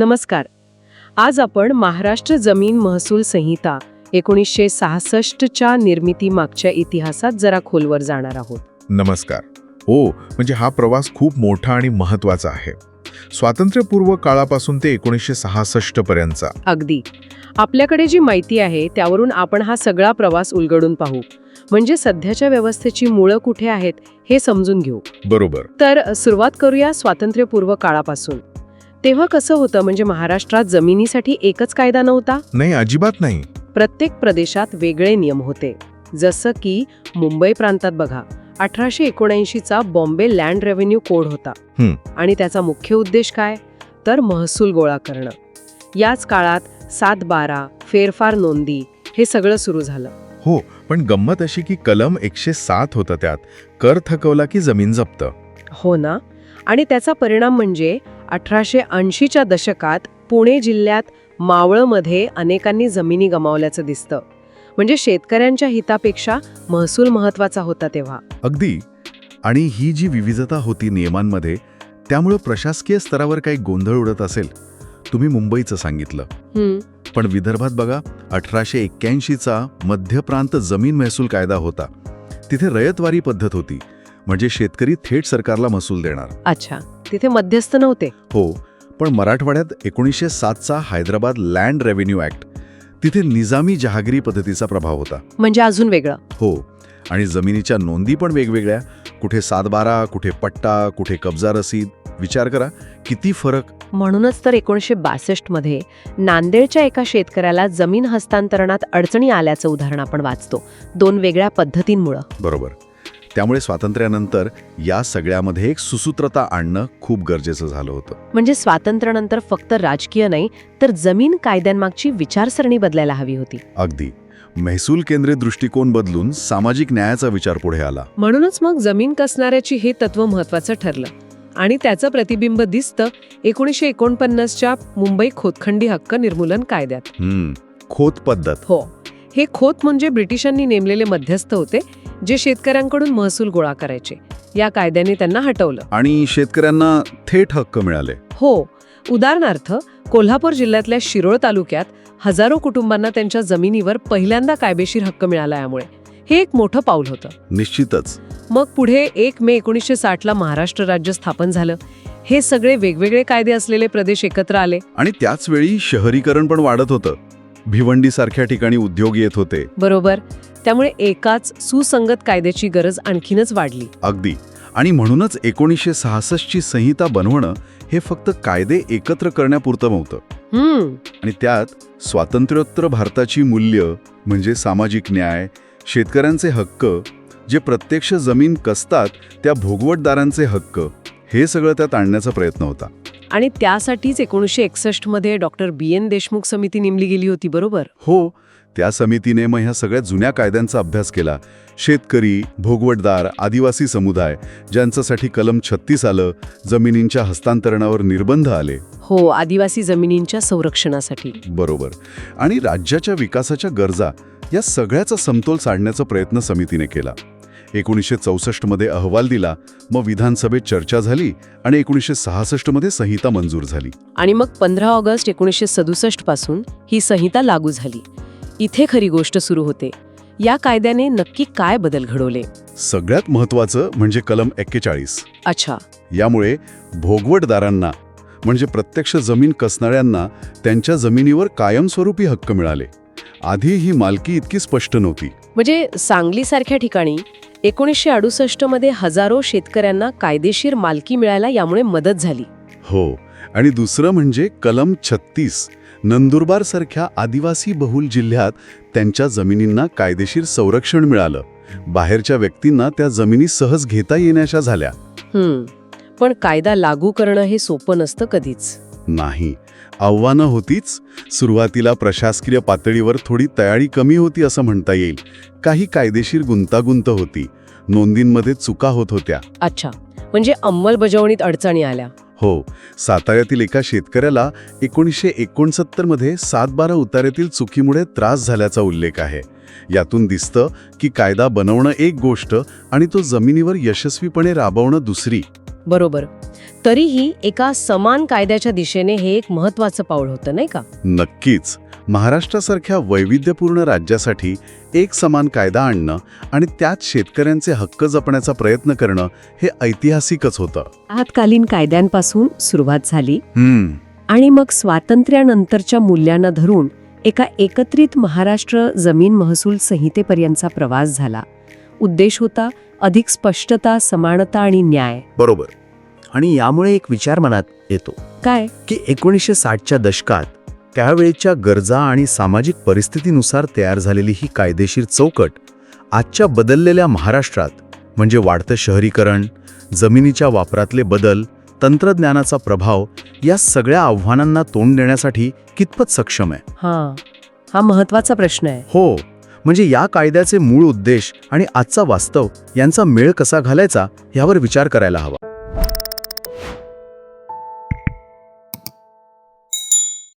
नमस्कार. आज आपण महाराष्ट्र जमीन महसूल संहिता एकोणीसशे सहासष्टच्या निर्मितीमागच्या इतिहासात जरा खोलवर जाणार आहोत. नमस्कार. हो म्हणजे हा प्रवास खूप मोठा आणि महत्त्वाचा आहे. स्वातंत्र्यपूर्व काळापासून ते एकोणीसशे सहासष्ट पर्यंतचा. अगदी. आपल्याकडे जी माहिती आहे त्यावरून आपण हा सगळा प्रवास उलगडून पाहू. म्हणजे सध्याच्या व्यवस्थेची मुळं कुठे आहेत हे समजून घेऊ. बरोबर. तर सुरुवात करूया स्वातंत्र्यपूर्व काळापासून. तेव्हा कसं होतं? म्हणजे महाराष्ट्रात जमिनीसाठी एकच कायदा नव्हता? नाही अजिबात नाही. प्रत्येक प्रदेशात वेगळे नियम होते. जसं की मुंबई प्रांतात बघा अठराशे एकोणऐंशीचा बॉम्बे लँड रेव्हेन्यू कोड होता. आणि त्याचा मुख्य उद्देश काय? तर महसूल गोळा करणं. याच काळात सात बारा फेरफार नोंदी हे सगळं सुरू झालं. हो पण गंमत अशी की कलम एकशे सात होतं त्यात. कर थकवला की जमीन जप्त. हो ना? आणि त्याचा परिणाम म्हणजे अठराशे ऐंशीच्या दशकात पुणे जिल्ह्यात मावळमध्ये अनेकांनी जमिनी गमावल्याचं दिसतं. म्हणजे शेतकऱ्यांच्या हितापेक्षा महसूल महत्त्वाचा होता तेव्हा. अगदी. आणि ही जी विविधता होती नियमांमध्ये त्यामुळं प्रशासकीय स्तरावर काही गोंधळ उडत असेल तुम्ही मुंबईचं सांगितलं. पण विदर्भात बघा अठराशे एक्क्याऐंशीचा मध्य प्रांत जमीन महसूल कायदा होता. तिथे रयतवारी पद्धत होती. म्हणजे शेतकरी थेट सरकारला महसूल देणार. अच्छा. तिथे मध्यस्थ नव्हते? हो पण मराठवाड्यात एकोणीसशे सातचा हैदराबाद लँड रेव्हेन्यू ऍक्ट तिथे निजामी जहागिरी पद्धतीचा प्रभाव होता. म्हणजे अजून वेगळं? हो आणि जमिनीच्या नोंदी पण वेगवेगळ्या. कुठे सातबारा कुठे पट्टा कुठे कब्जा रसीद विचार करा किती फरक? म्हणूनच तर एकोणीसशे बासष्टमध्ये नांदेडच्या एका शेतकऱ्याला जमीन हस्तांतरणात अडचणी आल्याचं उदाहरण आपण वाचतो. दोन वेगळ्या पद्धतींमुळं. बरोबर. त्यामुळे स्वातंत्र्यानंतर या सगळ्यामध्ये एक सुसूत्रता आणणं खूप गरजेचं झालं होतं. म्हणजे स्वातंत्र्यानंतर फक्त राजकीय नाही तर जमीन कायद्यांमागची विचारसरणी बदलायला हवी होती. अगदी. महसूल केंद्रित दृष्टिकोन बदलून सामाजिक न्यायाचा विचार पुढे आला. म्हणूनच मग जमीन कसणाऱ्याची हे तत्व महत्वाचं ठरलं. आणि त्याचं प्रतिबिंब दिसतं एकोणीसशे एकोणपन्नासच्या मुंबई खोतखंडी हक्क निर्मूलन कायद्यात. हम्म. खोत पद्धत. हो. हे खोत म्हणजे ब्रिटिशांनी नेमलेले मध्यस्थ होते जे शेतकऱ्यांकडून महसूल गोळा करायचे. या कायद्याने त्यांना हटवलं. आणि शेतकऱ्यांना थेट हक्क मिळाले. हो. उदाहरणार्थ कोल्हापूर जिल्ह्यातल्या शिरोळ तालुक्यात हजारो कुटुंबांना त्यांच्या जमिनीवर पहिल्यांदा कायदेशीर हक्क मिळाला यामुळे. हे एक मोठं पाऊल होतं. निश्चितच. मग पुढे एक मे एकोणीसशे साठला महाराष्ट्र राज्य स्थापन झालं. हे सगळे वेगवेगळे कायदे असलेले प्रदेश एकत्र आले. आणि त्याच वेळी शहरीकरण पण वाढत होतं. भिवंडीसारख्या ठिकाणी उद्योग येत होते. बरोबर. त्यामुळे एकाच सुसंगत कायद्याची गरज आणखीनच वाढली. अगदी. आणि म्हणूनच एकोणीसशे सहासष्टची संहिता बनवणं हे फक्त कायदे एकत्र करण्यापुरतं नव्हतं. आणि त्यात स्वातंत्र्योत्तर भारताची मूल्य म्हणजे सामाजिक न्याय शेतकऱ्यांचे हक्क जे प्रत्यक्ष जमीन कसतात त्या भोगवटदारांचे हक्क हे सगळं त्यात आणण्याचा प्रयत्न होता. आणि त्यासाठीच एकोणीसशे एकसष्टमध्ये डॉक्टर बी एन देशमुख समिती नेमली गेली होती बरोबर? हो. त्या समितीने मग ह्या सगळ्या जुन्या कायद्यांचा अभ्यास केला. शेतकरी भोगवटदार आदिवासी समुदाय ज्यांच्यासाठी कलम छत्तीस आलं जमिनींच्या हस्तांतरणावर निर्बंध आले. हो आदिवासी जमिनींच्या संरक्षणासाठी. बरोबर. आणि राज्याच्या विकासाच्या गरजा या सगळ्याचा समतोल साधण्याचा प्रयत्न समितीने केला. एकोणीसशे चौसष्टमध्ये अहवाल दिला मग विधानसभेत चर्चा झाली आणि एकोणीसशे सहासष्टमध्ये संहिता मंजूर झाली. आणि मग पंधरा ऑगस्ट एकोणीसशे सदुसष्टपासून ही संहिता लागू झाली. इथे खरी गोष्ट सुरू होते. या कायद्याने नक्की काय बदल घडवले? सगळ्यात महत्त्वाचं म्हणजे कलम एक्केचाळीस. अच्छा. यामुळे भोगवटदारांना म्हणजे प्रत्यक्ष जमीन कसणाऱ्यांना त्यांच्या जमिनीवर कायमस्वरूपी हक्क मिळाले. आधी ही मालकी इतकी स्पष्ट नव्हती. म्हणजे सांगलीसारख्या ठिकाणी एकोणीसशे अडुसष्टमध्ये हजारो शेतकऱ्यांना कायदेशीर मालकी मिळायला यामुळे मदत झाली. हो. आणि दुसरं म्हणजे कलम छत्तीस. नंदुरबार सारख्या आदिवासी बहुल जिल्ह्यात त्यांच्या जमिनींना कायदेशीर संरक्षण मिळालं. बाहेरच्या व्यक्तींना त्या जमिनी सहज घेता येण्याच्या झाल्या. पण कायदा लागू करणं हे सोपं नसतं कधीच. नाही. आव्हानं होतीच. सुरुवातीला प्रशासकीय पातळीवर थोडी तयारी कमी होती असं म्हणता येईल. काही कायदेशीर गुंतागुंत होती. नोंदींमध्ये चुका होत होत्या. अच्छा. म्हणजे अंमलबजावणीत अडचणी आल्या. हो साताऱ्यातील एका शेतकऱ्याला एकोणीसशे एकोणसत्तरमध्ये सातबारा उतार्यातील चुकीमुळे त्रास झाल्याचा उल्लेख आहे. यातून दिसतं की कायदा बनवणं एक गोष्ट आणि तो जमिनीवर यशस्वीपणे राबवणं दुसरी. बरोबर. तरीही एका समान कायद्याच्या दिशेने हे एक महत्वाचं पाऊल होतं नाही का? नक्कीच. महाराष्ट्रासारख्या वैविध्यपूर्ण राज्यासाठी एक समान कायदा आणणं आणि त्यात शेतकऱ्यांचे हक्क जपण्याचा प्रयत्न करणं हे ऐतिहासिकच होतं. आहातकालीन कायद्यांपासून सुरुवात झाली. आणि मग स्वातंत्र्यानंतरच्या मूल्यांना धरून एका एकत्रित महाराष्ट्र जमीन महसूल संहितेपर्यंतचा प्रवास झाला. उद्देश होता अधिक स्पष्टता समानता आणि न्याय. बरोबर. आणि यामुळे एक विचार मनात येतो. काय? की एकोणीसशे साठच्या दशकात त्यावेळेच्या गरजा आणि सामाजिक परिस्थितीनुसार तयार झालेली ही कायदेशीर चौकट आजच्या बदललेल्या महाराष्ट्रात म्हणजे वाढतं शहरीकरण जमिनीच्या वापरातले बदल तंत्रज्ञानाचा प्रभाव या सगळ्या आव्हानांना तोंड देण्यासाठी कितपत सक्षम आहे? हा हा महत्त्वाचा प्रश्न आहे. हो म्हणजे या कायद्याचे मूळ उद्देश आणि आजचा वास्तव यांचा मेळ कसा घालायचा यावर विचार करायला हवा.